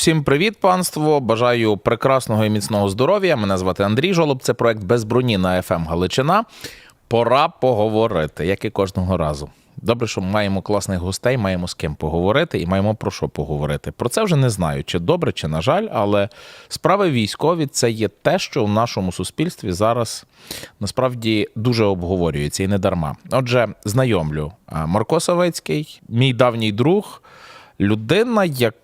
Всім привіт, панство! Бажаю прекрасного і міцного здоров'я. Мене звати Андрій Жолоб. Це проект без броні на ФМ Галичина. Пора поговорити, як і кожного разу. Добре, що маємо класних гостей, маємо з ким поговорити і маємо про що поговорити. Про це вже не знаю, чи добре, чи на жаль, але справи військові це є те, що в нашому суспільстві зараз насправді дуже обговорюється і не дарма. Отже, знайомлю Марко Савицький, мій давній друг. Людина, яка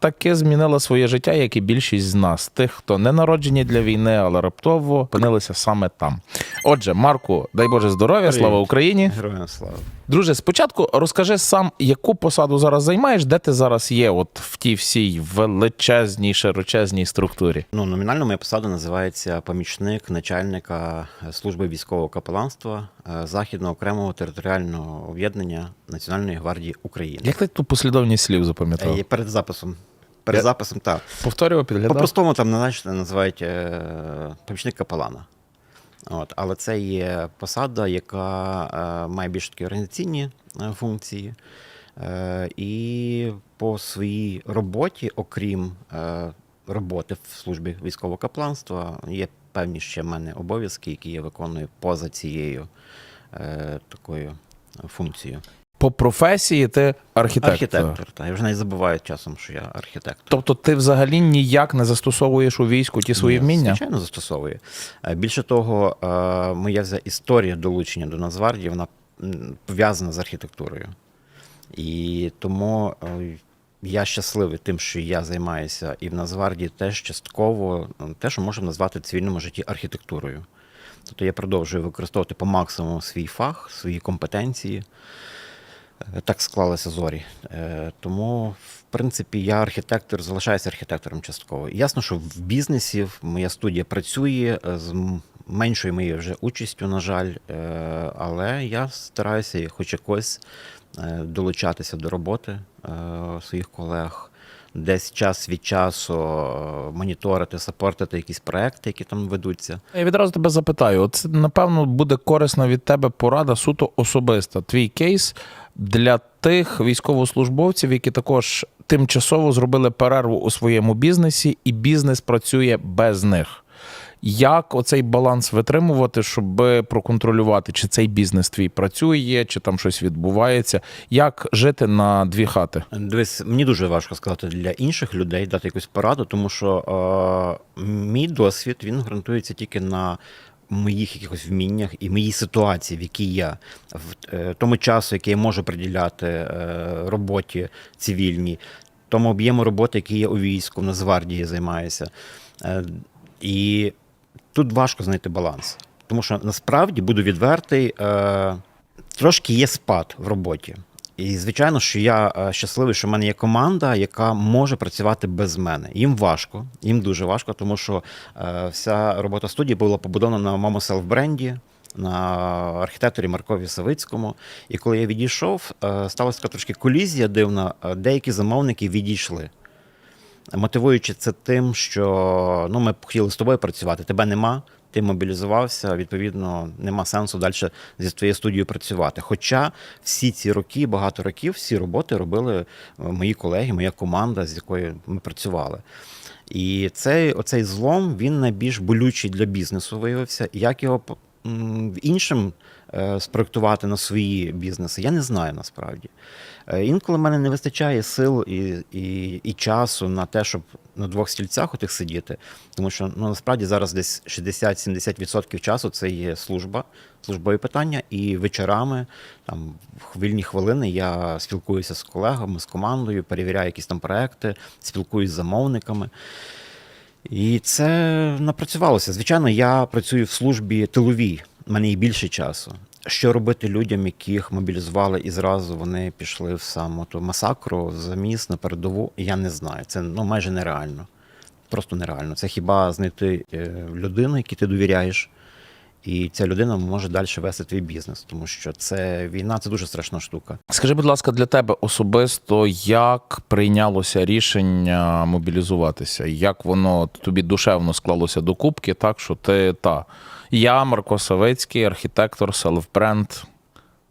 таки змінила своє життя, як і більшість з нас, тих, хто не народжені для війни, але раптово опинилися саме там. Отже, Марку, дай Боже здоров'я, слава Україні. Героям слава. Друже, спочатку розкажи сам, яку посаду зараз займаєш, де ти зараз є, от в тій всій величезній, широчезній структурі. Ну, номінально моя посада називається помічник начальника служби військового капеланства е, Західного окремого територіального об'єднання Національної гвардії України. Як ти ту послідовність слів запам'ятав? Е, Перед записом. Перед Я- записом, так. Повторював, підглядав? По-простому там знаєте, називають е, помічник капелана. От, але це є посада, яка е, має більш такі організаційні е, функції. Е, і по своїй роботі, окрім е, роботи в службі військового капланства, є певні ще в мене обов'язки, які я виконую поза цією е, такою функцією. По професії ти архітектор. Архітектор. Та, я вже навіть забуваю часом, що я архітектор. Тобто ти взагалі ніяк не застосовуєш у війську ті свої Ні, вміння? Звичайно, застосовує. Е, Більше того, е, моя вся історія долучення до Нацгвардії, вона пов'язана з архітектурою. І тому е, я щасливий тим, що я займаюся і в Нацгвардії теж частково те, що можемо назвати в цивільному житті архітектурою. Тобто я продовжую використовувати по максимуму свій фах, свої компетенції. Е, Так склалися зорі. Е, Тому, в принципі, я архітектор, залишаюся архітектором частково. Ясно, що в бізнесі моя студія працює е, з меншою моєю вже участю, на жаль, але я стараюся хоч якось долучатися до роботи своїх колег. Десь час від часу е, моніторити, сапортити якісь проекти, які там ведуться. Я відразу тебе запитаю: от напевно, буде корисна від тебе порада суто особиста. Твій кейс для тих військовослужбовців, які також тимчасово зробили перерву у своєму бізнесі, і бізнес працює без них. Як оцей баланс витримувати, щоб проконтролювати, чи цей бізнес твій працює, чи там щось відбувається? Як жити на дві хати? Дивись, мені дуже важко сказати для інших людей дати якусь пораду, тому що е, мій досвід він ґрунтується тільки на моїх якихось вміннях і моїй ситуації, в якій я в е, тому часу, який я можу приділяти е, роботі цивільній, тому об'єму роботи, який я у війську, в Нацгвардії займаюся. Е, і тут важко знайти баланс. Тому що насправді буду відвертий, е, трошки є спад в роботі. І звичайно, що я е, щасливий, що в мене є команда, яка може працювати без мене. Їм важко, їм дуже важко, тому що е, вся робота студії була побудована на моєму селф-бренді, на архітекторі Маркові Савицькому. І коли я відійшов, е, сталася така трошки колізія дивна. е, Деякі замовники відійшли. Мотивуючи це тим, що ну, ми хотіли з тобою працювати, тебе нема, ти мобілізувався, відповідно, нема сенсу далі зі твоєю студією працювати. Хоча всі ці роки, багато років, всі роботи робили е, мої колеги, моя команда, з якою ми працювали. І цей оцей злом він найбільш болючий для бізнесу виявився. Як його іншим е, спроектувати на свої бізнеси, я не знаю насправді. Е, Інколи в мене не вистачає сил і, і, і часу на те, щоб на двох стільцях отих сидіти. Тому що ну, насправді зараз десь 60-70% часу це є служба, службові питання, і вечорами, там, в вільні хвилини я спілкуюся з колегами, з командою, перевіряю якісь там проекти, спілкуюся з замовниками. І це напрацювалося. Звичайно, я працюю в службі тиловій, в мене є більше часу. Що робити людям, яких мобілізували і зразу вони пішли в саму ту масакру, заміс на передову, я не знаю. Це ну, майже нереально. Просто нереально. Це хіба знайти е, людину, якій ти довіряєш, і ця людина може далі вести твій бізнес, тому що це війна це дуже страшна штука. Скажи, будь ласка, для тебе особисто, як прийнялося рішення мобілізуватися? Як воно тобі душевно склалося до кубки, так що ти та я, Марко Савицький, архітектор, селфбренд,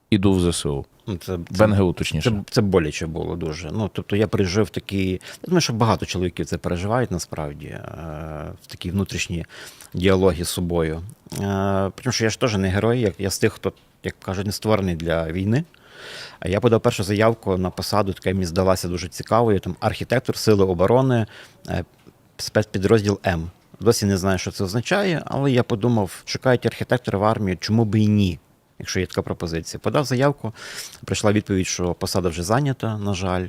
іду в ЗСУ. Ну, Це, В НГУ, точніше. Це, це боляче було дуже. Ну, тобто я пережив такі. Я думаю, що багато чоловіків це переживають насправді, е, в такі внутрішні діалоги з собою. Е, Тому що я ж теж не герой, як я з тих, хто, як кажуть, не створений для війни. А Я подав першу заявку на посаду, яка мені здалася дуже цікавою. Там архітектор Сили оборони, е, спецпідрозділ М. Досі не знаю, що це означає, але я подумав, шукають архітектора в армії, чому би і ні, якщо є така пропозиція. Подав заявку, прийшла відповідь, що посада вже зайнята, на жаль.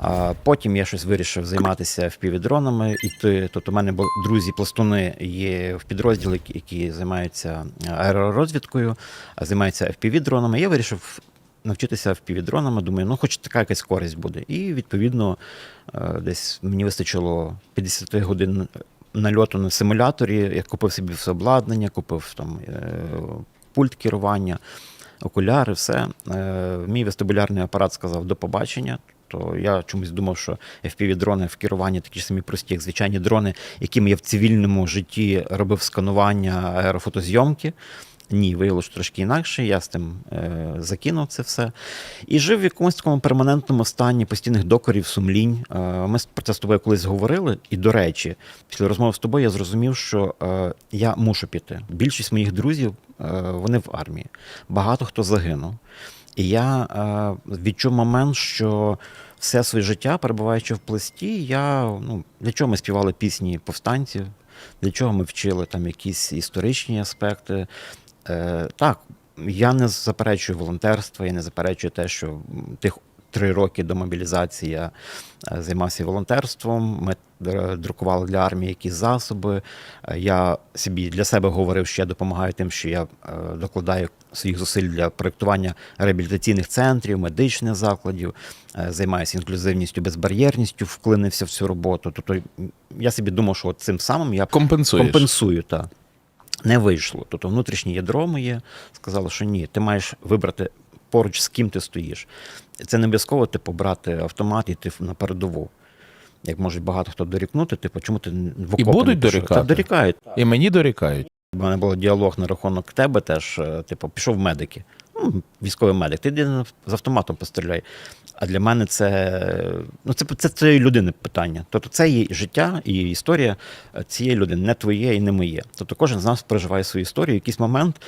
А потім я щось вирішив займатися впівдронами. І тобто, у мене друзі пластуни є в підрозділі, які- займаються аеророзвідкою, а займаються FPV-дронами. Я вирішив навчитися FPV-дронами. Думаю, ну хоч така якась користь буде. І відповідно е, десь мені вистачило 50 годин нальоту на симуляторі. Я купив собі все обладнання, купив там е, пульт керування, окуляри, все. Е, Мій вестибулярний апарат сказав до побачення. То я чомусь думав, що FPV-дрони в керуванні такі ж самі прості, як звичайні дрони, якими я в цивільному житті робив сканування аерофотозйомки. Ні, виявилося трошки інакше. Я з тим е, закинув це все. І жив в якомусь такому перманентному стані постійних докорів, сумлінь. Е, ми про це з тобою колись говорили. І, до речі, після розмови з тобою я зрозумів, що е, я мушу піти. Більшість моїх друзів е, вони в армії. Багато хто загинув. І я е, відчув момент, що все своє життя, перебуваючи в пласті, я ну, для чого ми співали пісні повстанців, для чого ми вчили там якісь історичні аспекти. Е, так, я не заперечую волонтерство, я не заперечую те, що тих три роки до мобілізації я е, займався волонтерством. Ми друкували для армії якісь засоби. Е, Я собі для себе говорив, що я допомагаю тим, що я е, докладаю своїх зусиль для проєктування реабілітаційних центрів, медичних закладів, е, займаюся інклюзивністю, безбар'єрністю, вклинився в цю роботу. Тобто я собі думав, що цим самим я Компенсуєш. компенсую. Так. Не вийшло. Тобто внутрішнє ядро моє сказало, що ні, ти маєш вибрати поруч з ким ти стоїш. Це не обов'язково типу, брати автомат і йти на передову. Як можуть багато хто дорікнути, типу, чому ти в окопи будуть дорікати. Та дорікають. І мені дорікають. У мене був діалог на рахунок тебе теж, е, типу, пішов в медики. Ну, військовий медик, ти йди з автоматом постріляй. А для мене це, ну, це, це цієї людини питання. Тобто це її життя і історія цієї людини, не твоє і не моє. Тобто кожен з нас переживає свою історію. Якийсь момент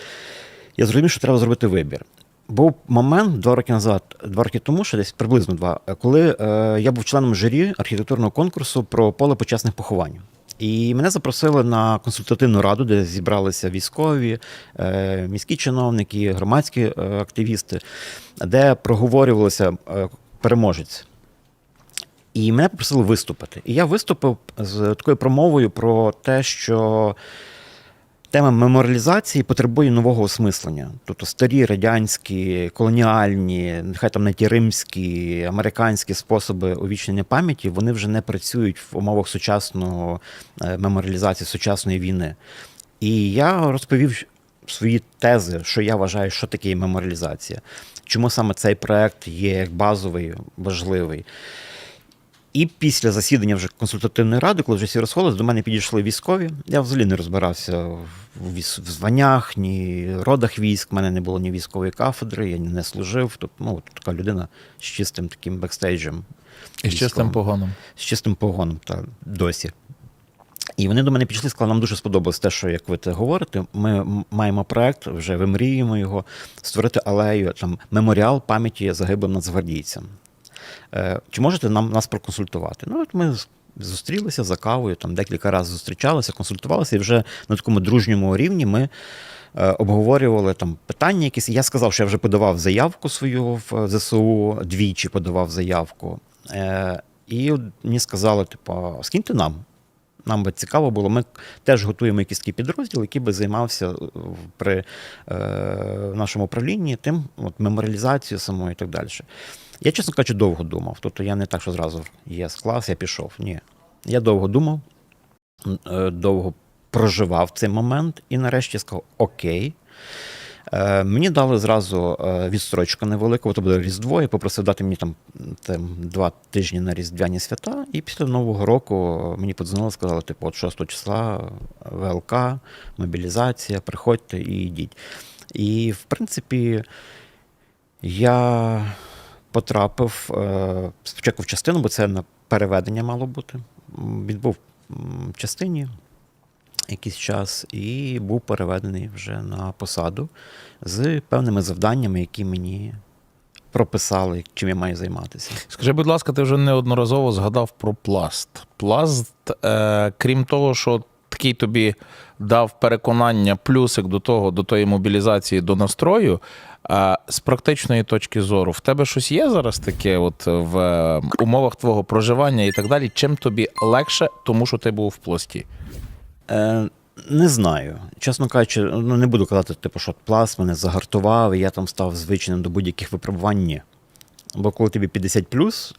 я зрозумів, що треба зробити вибір. Був момент два роки назад, два роки тому, ще десь приблизно два, коли е, я був членом журі архітектурного конкурсу про поле почесних поховань. І мене запросили на консультативну раду, де зібралися військові, е, міські чиновники, громадські е, активісти, де проговорювалося е, переможець. І мене попросили виступити. І я виступив з такою промовою про те, що тема меморіалізації потребує нового осмислення. Тобто старі радянські, колоніальні, нехай там ті римські, американські способи увічнення пам'яті, вони вже не працюють в умовах сучасного е, меморіалізації, сучасної війни. І я розповів свої тези, що я вважаю, що таке є меморіалізація, чому саме цей проект є як базовий, важливий. І після засідання вже консультативної ради, коли вже всі розходились, до мене підійшли військові. Я взагалі не розбирався в, званнях, ні родах військ. У мене не було ні військової кафедри, я не служив. Тобто, ну, така людина з чистим таким бекстейджем. І з чистим погоном. З чистим погоном, та досі. І вони до мене підійшли сказали, нам дуже сподобалось те, що як ви це говорите. Ми маємо проект, вже вимріємо його, створити алею, там меморіал пам'яті загиблим нацгвардійцям. Е, Чи можете нам нас проконсультувати? Ну, от ми зустрілися за кавою, там декілька разів зустрічалися, консультувалися, і вже на такому дружньому рівні ми е, обговорювали там питання якісь. Я сказав, що я вже подавав заявку свою в ЗСУ, двічі подавав заявку. Е, І мені сказали, типу, скиньте нам. Нам би цікаво було. Ми теж готуємо якийсь такий підрозділ, який би займався е, при е, нашому управлінні тим, от, меморіалізацією самою і так далі. Я, чесно кажучи, довго думав. Тобто я не так, що зразу є клас, я пішов. Ні. Я довго думав, е, довго проживав цей момент, і нарешті сказав: Окей. Е, Мені дали зразу е, відстрочку невелику, то буде Різдво, я попросив дати мені там, там два тижні на Різдвяні свята. І після Нового року мені подзвонили, сказали, типу, от 6 числа ВЛК, мобілізація, приходьте і йдіть. І, в принципі, Я потрапив е, спочатку в частину, бо це на переведення мало бути. М, Відбув в частині якийсь час і був переведений вже на посаду з певними завданнями, які мені прописали, чим я маю займатися. Скажи, будь ласка, ти вже неодноразово згадав про пласт. Пласт, е, крім того, що такий тобі дав переконання, плюсик до того, до тої мобілізації, до настрою. А з практичної точки зору, в тебе щось є зараз таке, от в е, умовах твого проживання і так далі. Чим тобі легше, тому що ти був в пласті? Е, не знаю. Чесно кажучи, ну не буду казати, типу, що пласт мене загартував, і я там став звичним до будь-яких випробувань. Ні. Бо коли тобі 50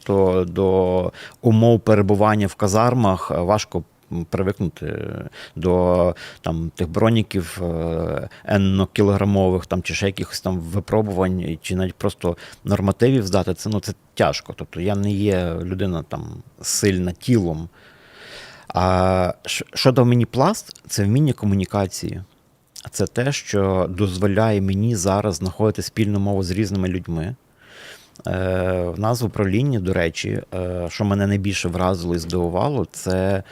то до умов перебування в казармах важко привикнути до там, тих броніків е, еннокілограмових там, чи ще якихось там випробувань, чи навіть просто нормативів здати. Це, ну, це тяжко. Тобто я не є людина там сильна тілом. А що дав мені пласт, це вміння комунікації. Це те, що дозволяє мені зараз знаходити спільну мову з різними людьми. Е, в нас в управлінні, до речі, е, що мене найбільше вразило і здивувало, це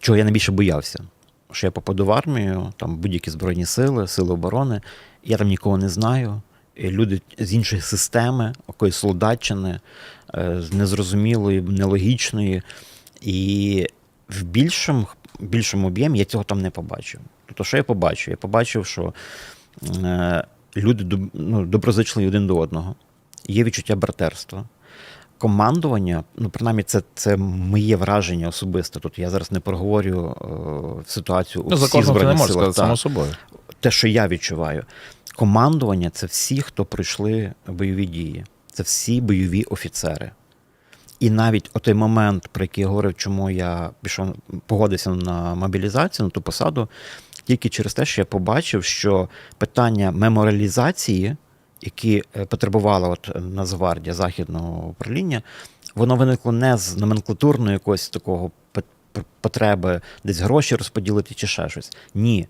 чого я найбільше боявся. Що я попаду в армію, там будь-які збройні сили, сили оборони, я там нікого не знаю. Люди з іншої системи, якоїсь солдатчини, е, з незрозумілої, нелогічної. І в більшому, більшому об'ємі я цього там не побачив. Тобто, що я побачив? Я побачив, що е, люди ну, доброзичливі один до одного, є відчуття братерства. Командування, ну принаймні, це, це моє враження особисте. Тут я зараз не проговорю е, ситуацію у Ну, всіх збройних силах. сказати, само собою. те, що я відчуваю. Командування це всі, хто пройшли бойові дії, це всі бойові офіцери. І навіть отой момент, про який я говорив, чому я пішов, погодився на мобілізацію, на ту посаду, тільки через те, що я побачив, що питання меморіалізації, які е, потребувала от Нацгвардія Західного управління, воно виникло не з номенклатурної якогось такого потреби десь гроші розподілити чи ще щось. Ні.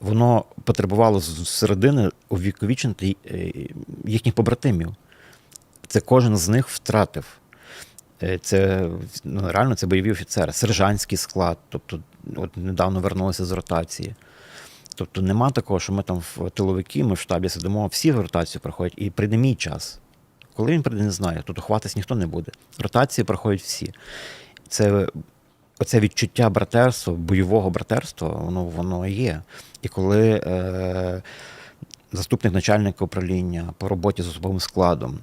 Воно потребувало з середини увіковічити е, їхніх побратимів. Це кожен з них втратив. Е, Це ну, реально це бойові офіцери, сержантський склад. Тобто, от недавно вернулися з ротації. Тобто нема такого, що ми там в тиловики, ми в штабі сидимо, всі в ротацію проходять, і прийде мій час. Коли він прийде, не знаю. Тут хватись ніхто не буде. Ротації проходять всі. Це оце відчуття братерства, бойового братерства, воно, воно є. І коли е, заступник начальника управління по роботі з особовим складом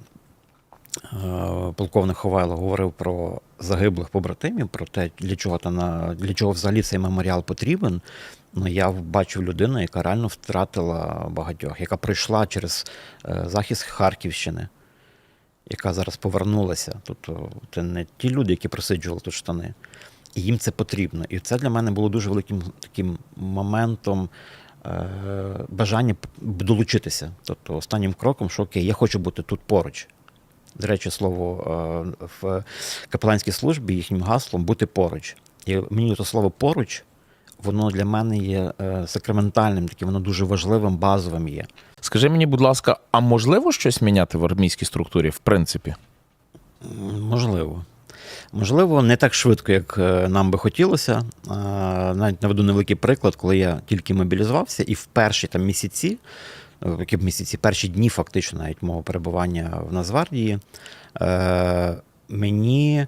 полковник Ховайло говорив про загиблих побратимів, про те, для чого та на для чого взагалі цей меморіал потрібен. Ну я бачив людину, яка реально втратила багатьох, яка пройшла через е, захист Харківщини, яка зараз повернулася. Тобто це не ті люди, які просиджували тут штани. І їм це потрібно. І це для мене було дуже великим таким моментом е, бажання долучитися. Тобто останнім кроком, що окей, я хочу бути тут поруч. До речі, слово е, в капеланській службі їхнім гаслом бути поруч. І мені то слово поруч, воно для мене є е, сакраментальним, таким, воно дуже важливим, базовим є. Скажи мені, будь ласка, а можливо щось міняти в армійській структурі, в принципі? Можливо. Можливо, не так швидко, як е, нам би хотілося. Навіть наведу невеликий приклад, коли я тільки мобілізувався, і в перші там місяці, які б місяці, перші дні, фактично, навіть мого перебування в Нацгвардії, е, мені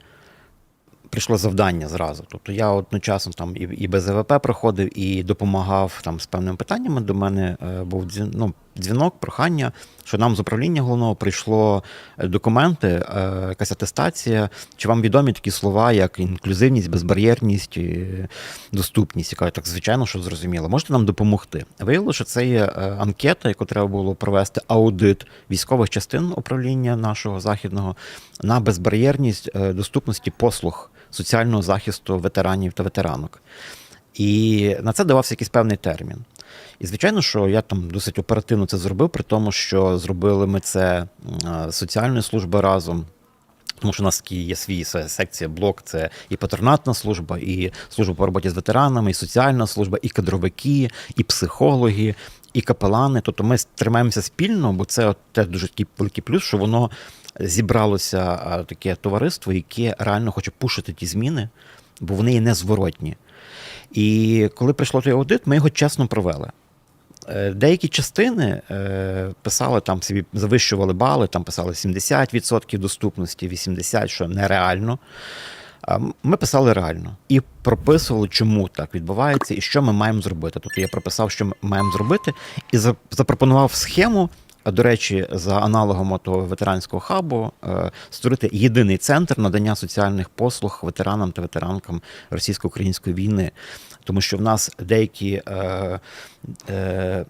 прийшло завдання зразу. Тобто я одночасно там і, без ВВП проходив, і допомагав там з певними питаннями. До мене е, був ну, дзвінок, прохання, що нам з управління головного прийшло е, документи, е, якась атестація. Чи вам відомі такі слова, як інклюзивність, безбар'єрність, доступність? Я кажу, так, звичайно, що зрозуміло. Можете нам допомогти? Виявилося, що це є е, анкета, яку треба було провести аудит військових частин управління нашого західного на безбар'єрність доступності послуг соціального захисту ветеранів та ветеранок. І на це давався якийсь певний термін. І звичайно, що я там досить оперативно це зробив, при тому, що зробили ми це е, з соціальною службою разом. Тому що у нас є свій секція, блок, це і патронатна служба, і служба по роботі з ветеранами, і соціальна служба, і кадровики, і психологи, і капелани. Тобто ми тримаємося спільно, бо це теж дуже великий плюс, що воно зібралося таке товариство, яке реально хоче пушити ті зміни, бо вони є незворотні. І коли прийшло той аудит, ми його чесно провели. Е, Деякі частини е, писали там собі, завищували бали, там писали 70% доступності, 80%, що нереально. Ми писали реально і прописували, чому так відбувається і що ми маємо зробити. Тобто я прописав, що ми маємо зробити, і запропонував схему. До речі, за аналогом того ветеранського хабу е, створити єдиний центр надання соціальних послуг ветеранам та ветеранкам російсько-української війни, тому що в нас деякі е, е,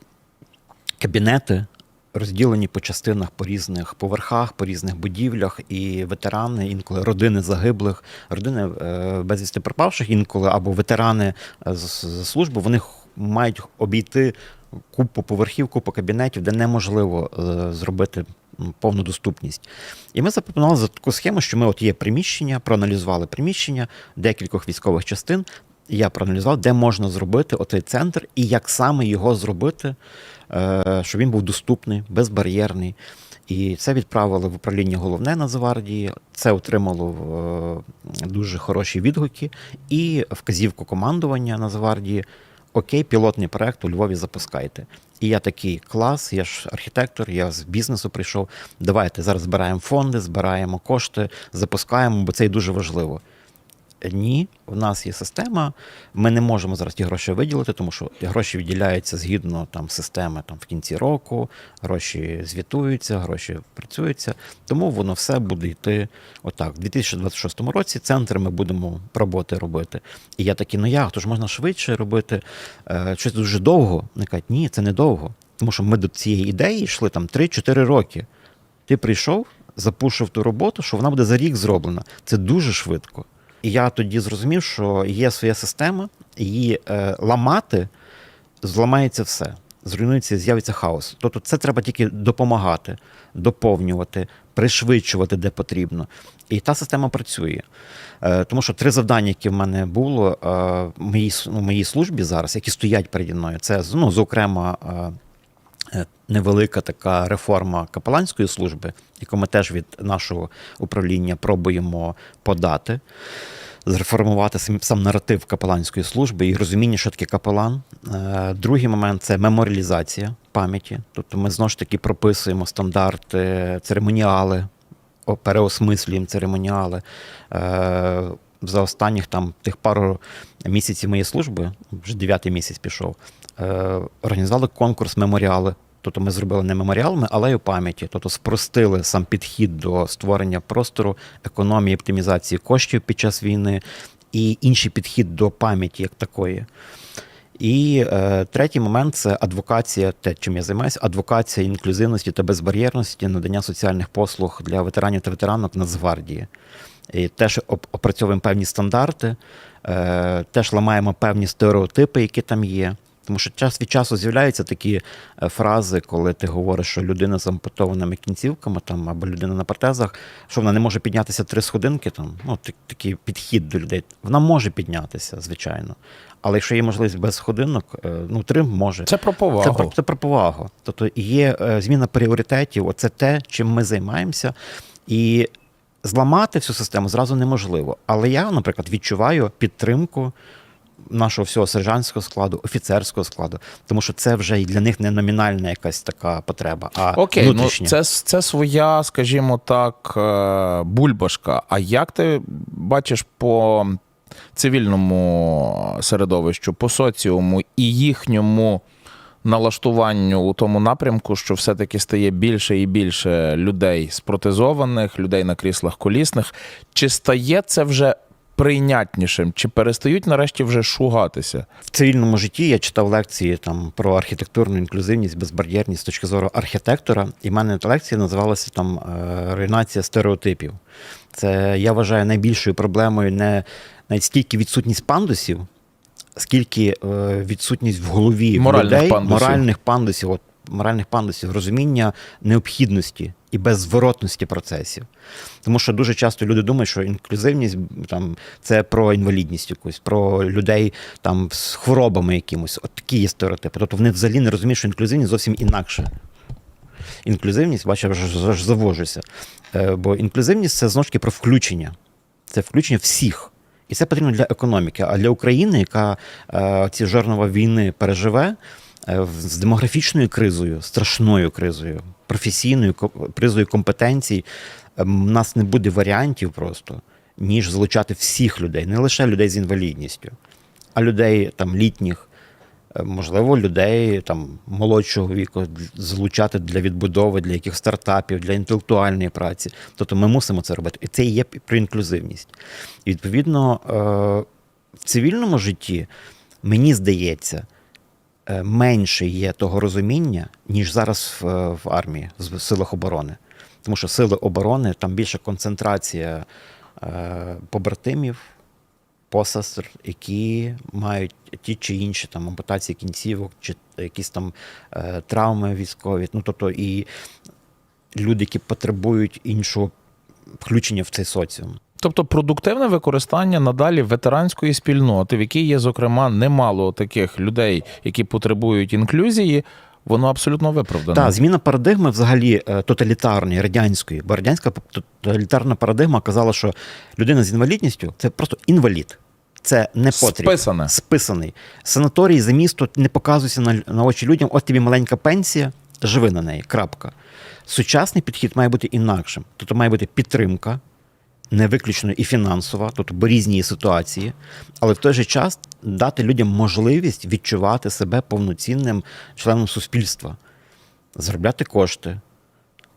кабінети розділені по частинах по різних поверхах, по різних будівлях, і ветерани, інколи родини загиблих, родини е, безвісти пропавших, інколи або ветерани е, з служби, вони мають обійти купу поверхів, купу кабінетів, де неможливо е, зробити повну доступність. І ми запропонували за таку схему, що ми от є приміщення, проаналізували приміщення декількох військових частин. Я проаналізував, де можна зробити отей центр і як саме його зробити, е, щоб він був доступний, безбар'єрний. І це відправили в управління головне Нацгвардії. Це отримало е, дуже хороші відгуки і вказівку командування Нацгвардії. Окей, пілотний проект у Львові запускайте. І я такий клас, я ж архітектор, я з бізнесу прийшов. Давайте зараз збираємо фонди, збираємо кошти, запускаємо, бо це і дуже важливо. Ні, у нас є система. Ми не можемо зараз ті гроші виділити, тому що гроші виділяються згідно там системи там в кінці року, гроші звітуються, гроші працюються. Тому воно все буде йти отак. У 2026 році центр ми будемо роботи робити. І я такий, ну як, то ж можна швидше робити е, щось дуже довго. Вони кажуть, ні, це не довго. Тому що ми до цієї ідеї йшли там 3-4 роки. Ти прийшов, запушив ту роботу, що вона буде за рік зроблена. Це дуже швидко. І я тоді зрозумів, що є своя система, її е, ламати, зламається все. Зруйнується, з'явиться хаос. Тобто це треба тільки допомагати, доповнювати, пришвидшувати, де потрібно. І та система працює. Е, тому що три завдання, які в мене було е, в моїй, ну, в моїй службі зараз, які стоять переді мною, це ну, зокрема. е, Невелика така реформа капеланської служби, яку ми теж від нашого управління пробуємо подати, зреформувати сам, наратив капеланської служби і розуміння, що таке капелан. Е, Другий момент це меморіалізація пам'яті. Тобто ми знову ж таки прописуємо стандарти, церемоніали, переосмислюємо церемоніали. Е, За останніх там тих пару місяців моєї служби, вже дев'ятий місяць пішов, е, організували конкурс меморіали. Тобто ми зробили не меморіал, а алею пам'яті, тобто спростили сам підхід до створення простору, економії, оптимізації коштів під час війни і інший підхід до пам'яті як такої. І е, третій момент це адвокація, те, чим я займаюся, адвокація інклюзивності та безбар'єрності, надання соціальних послуг для ветеранів та ветеранок Нацгвардії. І теж опрацьовуємо певні стандарти, е, теж ламаємо певні стереотипи, які там є. Тому що час від часу з'являються такі е, фрази, коли ти говориш, що людина з ампутованими кінцівками там, або людина на протезах, що вона не може піднятися три сходинки, там, ну, так- такий підхід до людей. Вона може піднятися, звичайно. Але якщо є можливість без сходинок, е, ну три може. Це про повагу. Це про, це про повагу. Тобто є е, зміна пріоритетів, оце те, чим ми займаємося. І зламати всю систему зразу неможливо. Але я, наприклад, відчуваю підтримку нашого всього сержантського складу, офіцерського складу, тому що це вже і для них не номінальна якась така потреба, а Окей, ну це, це своя, скажімо так, е, бульбашка. А як ти бачиш по цивільному середовищу, по соціуму і їхньому налаштуванню у тому напрямку, що все-таки стає більше і більше людей спротезованих, людей на кріслах колісних? Чи стає це вже прийнятнішим? Чи перестають нарешті вже шугатися? в цивільному житті я читав лекції там про архітектурну інклюзивність, безбар'єрність з точки зору архітектора. І в мене лекція називалася там е, руйнація стереотипів. Це я вважаю найбільшою проблемою не навіть стільки відсутність пандусів, скільки е, відсутність в голові Моральних людей пандусів. моральних пандусів. От, моральних пандусів, розуміння необхідності і без зворотності процесів. Тому що дуже часто люди думають, що інклюзивність там це про інвалідність якусь, про людей там з хворобами якимось. От такі є стереотипи. Тобто вони взагалі не розуміють, що інклюзивність зовсім інакше. Інклюзивність, вже аж завожуся. Е, Бо інклюзивність це знову ж таки про включення. Це включення всіх. І це потрібно для економіки. А для України, яка е, ці жорнова війни переживе е, з демографічною кризою, страшною кризою, професійною ко- кризою компетенцій, у нас не буде варіантів просто, ніж залучати всіх людей, не лише людей з інвалідністю, а людей там літніх, е, можливо, людей там молодшого віку залучати для відбудови, для яких стартапів, для інтелектуальної праці. Тобто ми мусимо це робити. І це є про інклюзивність. І відповідно е, в цивільному житті, мені здається, менше є того розуміння, ніж зараз в, е, в армії, в силах оборони. Тому що сили оборони там більша концентрація е, побратимів, посестр, які мають ті чи інші там ампутації кінцівок, чи якісь там е, травми військові. Ну тобто і люди, які потребують іншого включення в цей соціум. Тобто продуктивне використання надалі ветеранської спільноти, в якій є, зокрема, немало таких людей, які потребують інклюзії, воно абсолютно виправдане. Так, зміна парадигми взагалі е, тоталітарної, радянської. Бо радянська тоталітарна парадигма казала, що людина з інвалідністю це просто інвалід. Це не потрібно. Списане. Списаний. Санаторій за місто не показуйся на, на очі людям, от тобі маленька пенсія, живи на неї. Крапка. Сучасний підхід має бути інакшим. Тобто має бути підтримка, не виключно і фінансова, тобто бо різні ситуації, але в той же час дати людям можливість відчувати себе повноцінним членом суспільства, заробляти кошти,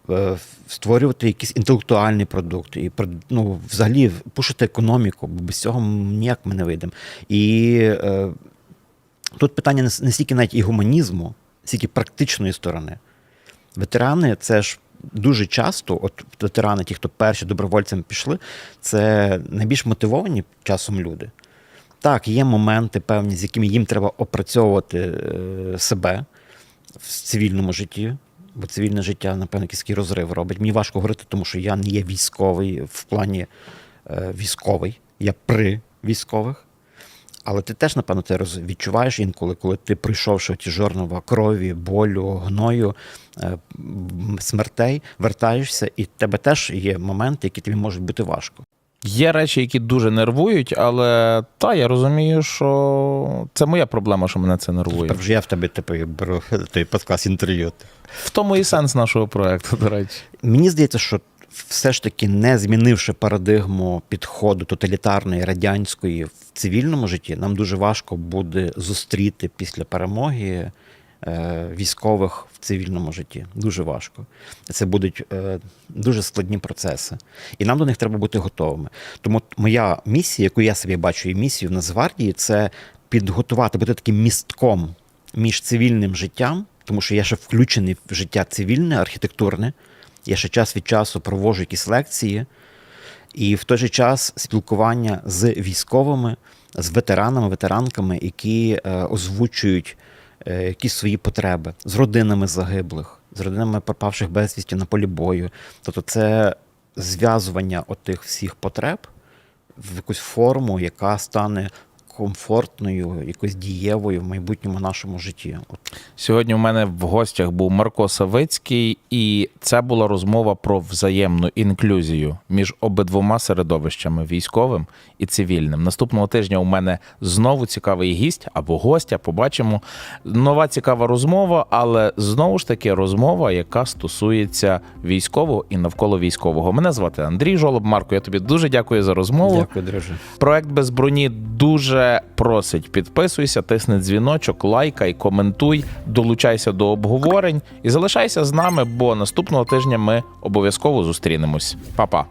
е, створювати якісь інтелектуальні продукти, і ну, взагалі пушити економіку, бо без цього ніяк ми не вийдемо. І е, тут питання не стільки навіть і гуманізму, стільки практичної сторони. Ветерани це ж дуже часто, от ветерани, ті, хто перші добровольцями пішли, це найбільш мотивовані часом люди. Так, є моменти певні, з якими їм треба опрацьовувати е, себе в цивільному житті, бо цивільне життя, напевно, якийсь розрив робить. Мені важко говорити, тому що я не є військовий в плані е, військовий, я при військових. Але ти теж, напевно, це відчуваєш інколи, коли ти пройшовши ті жорнова крові, болю, гною, е, смертей, вертаєшся, і в тебе теж є моменти, які тобі можуть бути важко. Є речі, які дуже нервують, але та я розумію, що це моя проблема, що мене це нервує. Тепер вже я в тебе типу, беру той подкаст інтерв'ю. В тому і сенс нашого проекту, до речі. Мені здається, що все ж таки, не змінивши парадигму підходу тоталітарної радянської в цивільному житті, нам дуже важко буде зустріти після перемоги е, військових в цивільному житті. Дуже важко. Це будуть е, дуже складні процеси. І нам до них треба бути готовими. Тому моя місія, яку я собі бачу, і місію в Нацгвардії, це підготувати, бути таким містком між цивільним життям, тому що я ще включений в життя цивільне, архітектурне. Я ще час від часу проводжу якісь лекції, і в той же час спілкування з військовими, з ветеранами, ветеранками, які е, озвучують е, якісь свої потреби, з родинами загиблих, з родинами пропавших безвісті на полі бою. Тобто, це зв'язування отих всіх потреб в якусь форму, яка стане комфортною, якось дієвою в майбутньому нашому житті. От Сьогодні у мене в гостях був Марко Савицький, і це була розмова про взаємну інклюзію між обидвома середовищами військовим і цивільним. Наступного тижня у мене знову цікавий гість або гостя. Побачимо нова цікава розмова, але знову ж таки розмова, яка стосується військового і навколо військового. Мене звати Андрій Жолоб. Марко, я тобі дуже дякую за розмову. Дякую, друже. Проект без броні просить. Підписуйся, тисни дзвіночок, лайкай, коментуй, долучайся до обговорень і залишайся з нами, бо наступного тижня ми обов'язково зустрінемось. Па-па!